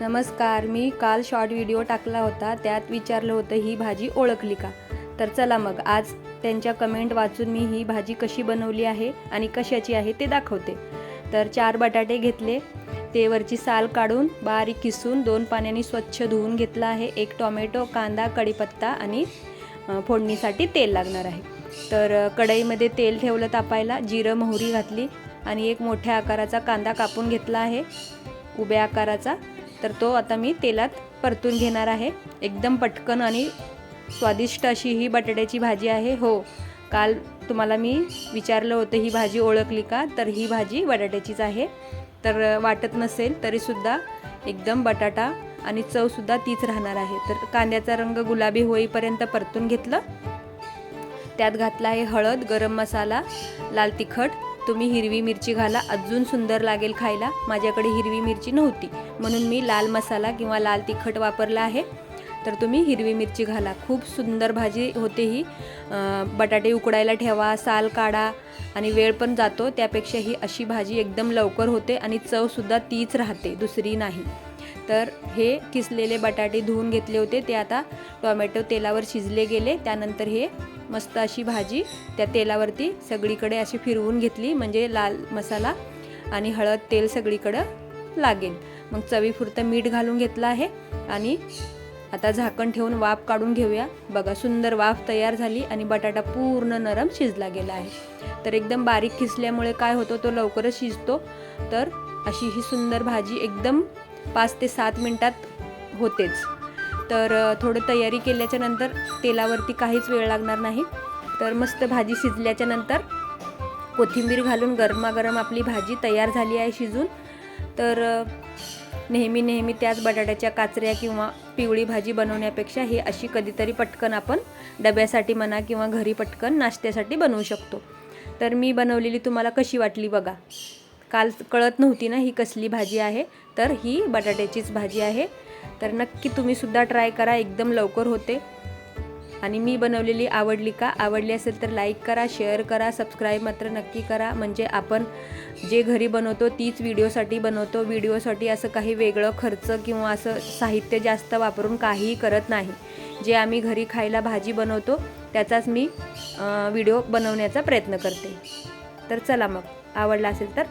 नमस्कार मी काल short video टाकला होता त्यात विचारलं होतं ही भाजी ओळखली का? तर चला मग आज त्यांच्या कमेंट वाचून मी ही भाजी कशी बनवली आहे आणि कशाची आहे ते दाखवते. तर चार बटाटे घेतले ते वरची साल काढून बारीक किसून दोन पाण्याने स्वच्छ धुवून घेतलं आहे. एक टॉमॅटो कांदा कढीपत्ता आणि फोडणीसाठी तेल लागणार आहे. तर कढईमध्ये तेल ठेवलं तापायला जिरं मोहरी घातली आणि एक मोठ्या आकाराचा कांदा कापून घेतला आहे. उभ्या आकाराचा. तर तो आता मी तेलात परतून घेणार आहे. एकदम पटकन आणि स्वादिष्ट अशी ही बटाट्याची भाजी आहे. हो काल तुम्हाला मी विचारलं होतं ही भाजी ओळखली का? तर ही भाजी बटाट्याचीच आहे. तर वाटत नसेल तरीसुद्धा एकदम बटाटा आणि चवसुद्धा तीच राहणार आहे. तर कांद्याचा रंग गुलाबी होईपर्यंत परतून घेतलं. त्यात घातला आहे हळद गरम मसाला लाल तिखट तुम्ही हिरवी मिरची घाला. अजून सुंदर लागेल खायला. माझ्याकडे हिरवी मिरची नव्हती. म्हणून मी लाल मसाला किंवा लाल तिखट वापरला आहे. तर तुम्ही हिरवी मिरची घाला. खूप सुंदर भाजी होते ही. बटाटे उकडायला ठेवा साल काढा आणि वेळ पण जातो. त्यापेक्षा ही अशी भाजी एकदम लवकर होते आणि चवसुद्धा तीच राहते. दुसरी नाही. तर हे किसलेले बटाटे धुवून घेतले होते. ते आता टोमॅटो तेलावर शिजले गेले. त्यानंतर हे मस्त अशी भाजी त्या तेलावरती सगळीकडे अशी फिरवून घेतली. म्हणजे लाल मसाला आणि हळद तेल सगळीकडं लागेल. मग चवीपुरतं मीठ घालून घेतलं आहे. आणि आता झाकण ठेवून वाफ काढून घेऊया. बघा सुंदर वाफ तयार झाली आणि बटाटा पूर्ण नरम शिजला गेला आहे. तर एकदम बारीक खिसल्यामुळे काय होतो तो लवकरच शिजतो. तर अशी ही सुंदर भाजी एकदम पाच ते सात मिनटात होतेच. तर थोडं तयारी केल्याच्यानंतर तेलावरती काहीच वेळ लागणार नाही. तर मस्त भाजी शिजल्याच्या नंतर कोथिंबीर घालून गरमागरम आपली भाजी तयार झाली आहे शिजून. तर नेहमी नेहमी त्याच बटाट्याच्या काचऱ्या किंवा पिवळी भाजी बनवण्यापेक्षा ही अशी कधीतरी पटकन आपण डब्यासाठी म्हणा किंवा घरी पटकन नाश्त्यासाठी बनवू शकतो. तर मी बनवलेली तुम्हाला कशी वाटली बघा. काल कळत नव्हती ना ही कसली भाजी आहे. तर ही बटाट्याचीच भाजी आहे. तर नक्की तुम्हीसुद्धा ट्राय करा एकदम लवकर होते. आणि मी बनवलेली आवडली का? आवडली असेल तर लाईक करा शेअर करा सबस्क्राईब मात्र नक्की करा. म्हणजे आपण जे घरी बनवतो तीच व्हिडिओसाठी बनवतो. व्हिडिओसाठी असं काही वेगळं खर्च किंवा असं साहित्य जास्त वापरून काहीही करत नाही. जे आम्ही घरी खायला भाजी बनवतो त्याचाच मी व्हिडिओ बनवण्याचा प्रयत्न करते. तर चला मग आवडला असेल तर